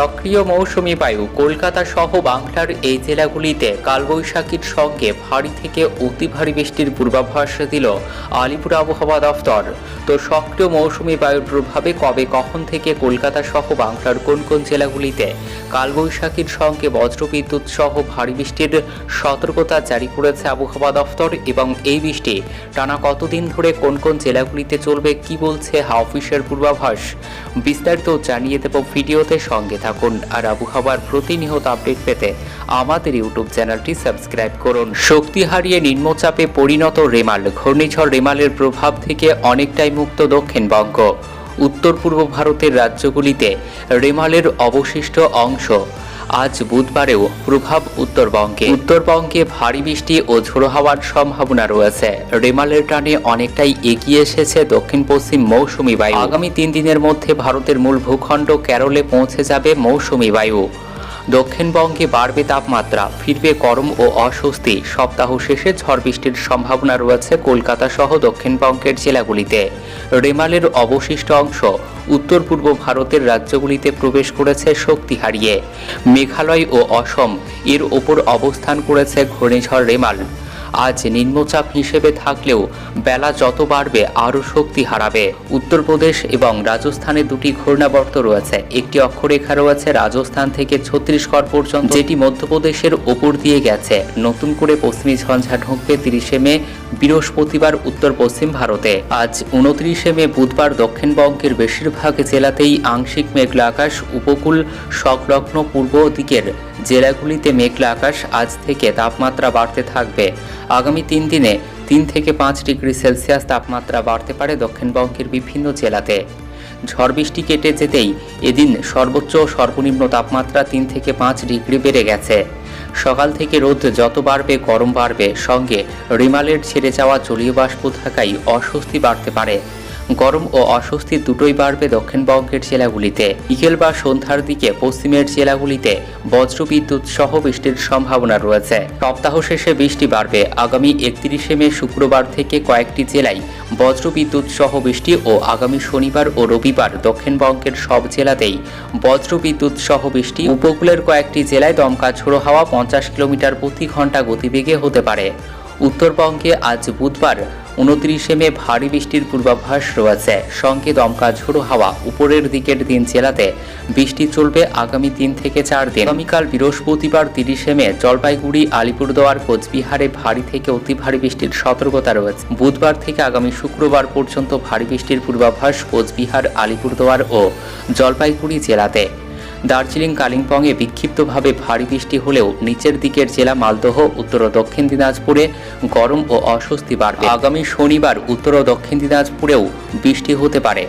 সক্রিয় মৌসুমি বায়ু কলকাতা সহ বাংলার এই জেলাগুলিতে কালবৈশাখীর সঙ্গে ভারী থেকে অতি ভারী বৃষ্টির পূর্বাভাস দিল আলিপুর আবহাওয়া দফতর। তো সক্রিয় মৌসুমি বায়ুর প্রভাবে কবে কখন থেকে কলকাতা সহ বাংলার কোন কোন জেলাগুলিতে কালবৈশাখীর সঙ্গে বজ্রবিদ্যুৎ সহ ভারী বৃষ্টির সতর্কতা জারি করেছে আবহাওয়া দফতর এবং এই বৃষ্টি টানা কতদিন ধরে কোন কোন জেলাগুলিতে চলবে কি বলছে হাওয়া অফিসের পূর্বাভাস বিস্তারিত জানিয়ে দেব ভিডিওতে সঙ্গে থাকুন। আর আবহাওয়ার প্রতিনিয়ত আপডেট পেতে আমাদের ইউটিউব চ্যানেলটি সাবস্ক্রাইব করুন। শক্তি হারিয়ে নিম্নচাপে পরিণত রেমাল। ঘূর্ণিঝড় রেমালের প্রভাব থেকে অনেকটাই মুক্ত দক্ষিণবঙ্গ। উত্তর পূর্ব ভারতের রাজ্যগুলিতে রেমালের অবশিষ্ট অংশ আজ বুধবারেও প্রভাব উত্তরবঙ্গে। উত্তরবঙ্গে ভারী বৃষ্টি ও ঝোড়ো হওয়ার সম্ভাবনা রয়েছে। রেমালের টানে অনেকটাই এগিয়ে এসেছে দক্ষিণ পশ্চিম মৌসুমি বায়ু। আগামী তিন দিনের মধ্যে ভারতের মূল ভূখণ্ড কেরলে পৌঁছে যাবে মৌসুমি বায়ু। দক্ষিণবঙ্গে বাড়বে তাপমাত্রা, ফিরবে গরম ও অস্বস্তি, সপ্তাহ শেষে ঝড় বৃষ্টির সম্ভাবনা রয়েছে কলকাতা সহ দক্ষিণবঙ্গের জেলাগুলিতে। রেমালের অবশিষ্ট অংশ, উত্তর পূর্ব ভারতের রাজ্যগুলিতে প্রবেশ করেছে শক্তি হারিয়ে। মেঘালয় ও অসম, এর ওপর অবস্থান করেছে ঘূর্ণিঝড় রেমাল। আজ নিম্নচাপ হিসেবে থাকলেও বেলা যত বাড়বে, আরও শক্তি হারাবে। উত্তরপ্রদেশ এবং রাজস্থানে দুটি ঘূর্ণাবর্ত রয়েছে, একটি অক্ষরেখা রয়েছে, রাজস্থান থেকে ছত্তিশগড় পর্যন্ত যেটি মধ্যপ্রদেশের ওপর দিয়ে গেছে। নতুন করে পশ্চিমী ঝঞ্ঝা ঢুকবে তিরিশে মে, বৃহস্পতিবার উত্তর পশ্চিম ভারতে। আজ উনত্রিশে মে বুধবার দক্ষিণবঙ্গের বেশিরভাগ জেলাতেই আংশিক মেঘলা আকাশ, উপকূল, সংলগ্ন পূর্ব দিকের জেলাগুলিতে মেঘলা আকাশ আজ থেকে তাপমাত্রা বাড়তে থাকবে। আগামী তিন দিনে তিন থেকে পাঁচ ডিগ্রি সেলসিয়াস তাপমাত্রা বাড়তে পারে দক্ষিণবঙ্গের বিভিন্ন জেলাতে। ঝড় বৃষ্টি কেটে যেতেই এদিন সর্বোচ্চ সর্বনিম্ন তাপমাত্রা তিন থেকে পাঁচ ডিগ্রি বেড়ে গেছে। সকাল থেকে রোদ যত বাড়বে, গরম বাড়বে, সঙ্গে রিমালের ছেড়ে যাওয়া জলীয় বাষ্প থাকায় অস্বস্তি বাড়তে পারে। গরম ও অস্বস্তি দুটোই বাড়বে দক্ষিণবঙ্গের জেলাগুলিতে। বিকেল বা সন্ধ্যার দিকে পশ্চিমের জেলাগুলিতে বজ্রবিদ্যুৎ সহ বৃষ্টির সম্ভাবনা রয়েছে। সপ্তাহ শেষে বৃষ্টি বাড়বে। আগামী একত্রিশে মে শুক্রবার থেকে কয়েকটি জেলায় বজ্রবিদ্যুৎ সহ বৃষ্টি ও আগামী শনিবার ও রবিবার দক্ষিণবঙ্গের সব জেলাতেই বজ্রবিদ্যুৎ সহ বৃষ্টি। উপকূলের কয়েকটি জেলায় দমকা ঝোড়ো হাওয়া পঞ্চাশ কিলোমিটার প্রতি ঘণ্টা গতিবেগে হতে পারে। উত্তরবঙ্গে আজ বুধবার উনত্রিশে মে ভারী বৃষ্টির পূর্বাভাস রয়েছে। সঙ্গে দমকা ঝোড়ো হাওয়া উপরের দিকের দিন জেলাতে বৃষ্টি চলবে আগামী তিন থেকে চার দিন। আগামীকাল বৃহস্পতিবার তিরিশে মে জলপাইগুড়ি, আলিপুরদুয়ার, কোচবিহারে ভারী থেকে অতি ভারী বৃষ্টির সতর্কতা রয়েছে। বুধবার থেকে আগামী শুক্রবার পর্যন্ত ভারী বৃষ্টির পূর্বাভাস কোচবিহার, আলিপুরদুয়ার ও জলপাইগুড়ি জেলাতে। দার্জিলিং, কালিম্পংয়ে বিক্ষিপ্তভাবে ভারী বৃষ্টি হলেও নিচের দিকের জেলা মালদহ, উত্তর ও দক্ষিণ দিনাজপুরে গরম ও অস্বস্তি বাড়বে। আগামী শনিবার উত্তর ও দক্ষিণ দিনাজপুরেও বৃষ্টি হতে পারে।